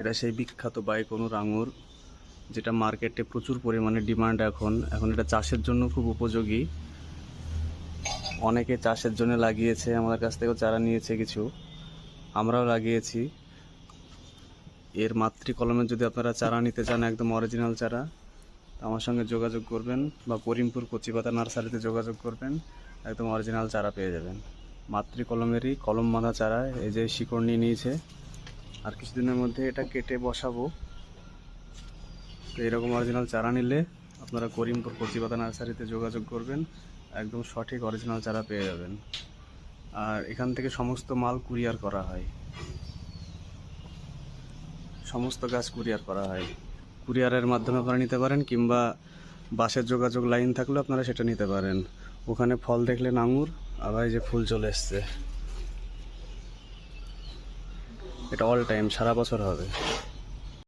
এটা সেই বিখ্যাত বাইকনুর আঙুর, যেটা মার্কেটে প্রচুর পরিমাণে ডিমান্ড এখন। এখন এটা চাষের জন্য খুব উপযোগী। অনেকে চাষের জন্য লাগিয়েছে, আমাদের কাছ থেকেও চারা নিয়েছে কিছু। আমরাও লাগিয়েছি। এর মাতৃ কলমের যদি আপনারা চারা নিতে চান, একদম অরিজিনাল চারা আমার সঙ্গে যোগাযোগ করবেন বা করিমপুর কচিপাতা নার্সারিতে যোগাযোগ করবেন, একদম অরিজিনাল চারা পেয়ে যাবেন। মাতৃ কলমেরই কলম বাঁধা চারা, এই যে শিকড় নিয়ে নিয়েছে। আর কিছুদিনের মধ্যে এটা কেটে বসাবো। তো এরকম অরিজিনাল চারা নিলে আপনারা করিমপুর কচিপাতা নার্সারিতে যোগাযোগ করবেন, একদম সঠিক অরিজিনাল চারা পেয়ে যাবেন। আর এখান থেকে সমস্ত মাল কুরিয়ার করা হয়। সমস্ত গাছ কুরিয়ার করা হয়। কুরিয়ারের মাধ্যমে আপনারা নিতে পারেন কিংবা বাসের যোগাযোগ লাইন থাকলেও আপনারা সেটা নিতে পারেন। ওখানে ফল দেখলেন আঙুর, আবার যে ফুল চলে এসছে। এটা অল টাইম সারা বছর হবে।